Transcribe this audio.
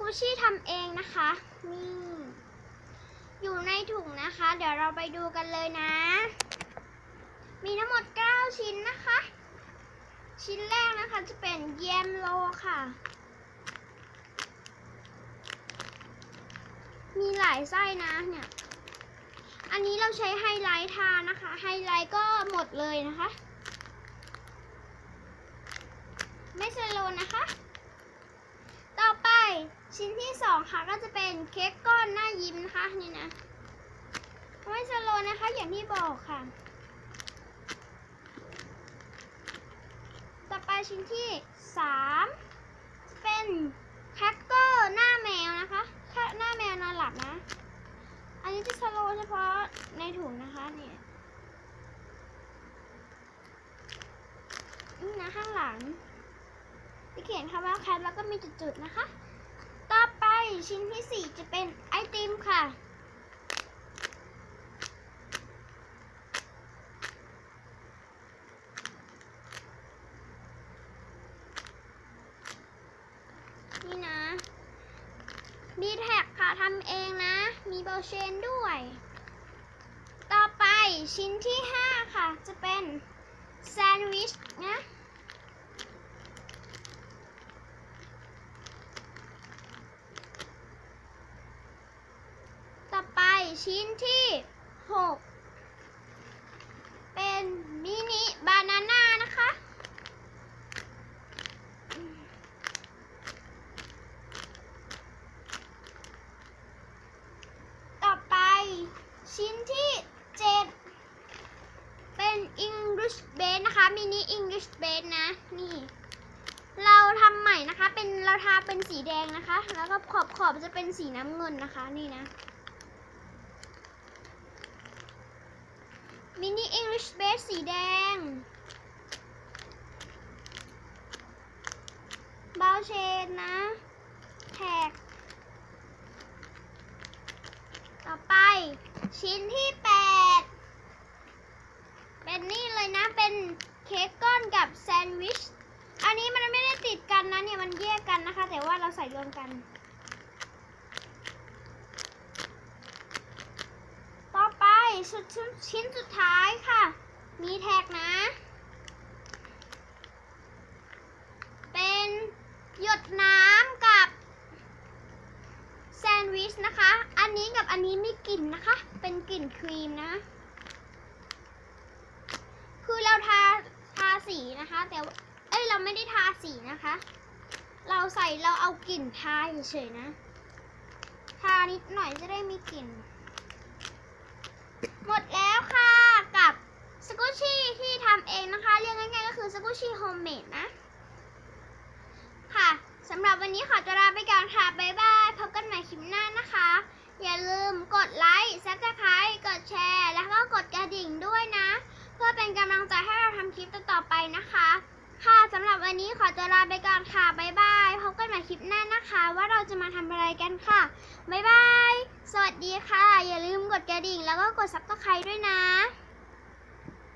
กูชี่ทำเองนะคะนี่อยู่ในถุงนะคะ เดี๋ยวเราไปดูกันเลยนะ มีทั้งหมด 9 ชิ้นนะคะ ชิ้นแรกนะคะจะเป็นแยมโลค่ะ มีหลายไส้นะเนี่ย อันนี้เราใช้ไฮไลท์ทานะคะ ไฮไลท์ก็หมดเลยนะคะ ไม่สโลนะคะ ชิ้นที่สองค่ะก็จะเป็นเค้กก้อนหน้ายิ้มนะคะนี่นะไม่สโลนะคะอย่างที่บอกค่ะ ต่อไปชิ้นที่สามเป็นแคคเกอร์หน้าแมวนะคะแค่หน้าแมวนอนหลับนะ อันนี้จะสโลเฉพาะในถุงนะคะเนี่ยนี่นะข้างหลังที่เขียนคำว่าแคทแล้วก็มีจุดๆนะคะ ชิ้นที่สี่จะเป็นไอติมค่ะ นี่นะ มีแท็กค่ะทำเองนะ มีเบลเชนด้วย ต่อไปชิ้นที่5ค่ะ จะเป็นแซนด์วิชนะ ต่อไป ชิ้นที่ 6 เป็นมินิบานาน่านะคะ ต่อไปชิ้นที่ 7 เป็น English base นะคะมินิ English base นะ นี่เราทำใหม่นะคะ เป็นเราทาเป็นสีแดงนะคะ แล้วก็ขอบขอบจะเป็นสีน้ำเงินนะคะ นี่นะ มินิ English base สีแดงบาเชนนะแท็ก ต่อไป ชิ้นที่8เป็นนี่เลยนะ เป็นเค้กก้อนกับแซนด์วิช อันนี้มันไม่ได้ติดกันนะเนี่ย มันแยกกันนะคะ แต่ว่าเราใส่รวมกัน ต่ อไปชุดชิ้นชิ้นสุดท้ายค่ะ มีแท็กนะ เป็นหยดน้ำกับแซนด์วิชนะคะ อันนี้กับอันนี้มีกลิ่นนะคะ เป็นกลิ่นครีมนะ คือเราทาทาสีนะคะ แต่เอ้ยเราไม่ได้ทาสีนะคะ เราใส่เราเอากลิ่นทาเฉยๆนะ ทานิดหน่อยจะได้มีกลิ่น หมดแล้วค่ะกับสกูชี่ที่ทำเองนะคะ เรียกง่ายๆก็คือสกูชี่โฮมเมดนะ ค่ะสำหรับวันนี้ขอตัวลาไปก่อนค่ะ บ๊ายบายพบกันใหม่คลิปหน้านะคะ อย่าลืมกดไลค์ซับสไครต์กดแชร์ แล้วก็กดกระดิ่งด้วยนะ เพื่อเป็นกำลังใจให้เราทำคลิปต่อๆไปนะคะ ค่ะสำหรับวันนี้ขอตัวลาไปก่อนค่ะ บ๊ายบายพบกันใหม่คลิปหน้านะคะ ว่าเราจะมาทำอะไรกันค่ะ บ๊ายบาย สวัสดีค่ะ อย่าลืมกดกระดิ่งแล้วก็กดซับสไครต์ด้วยนะ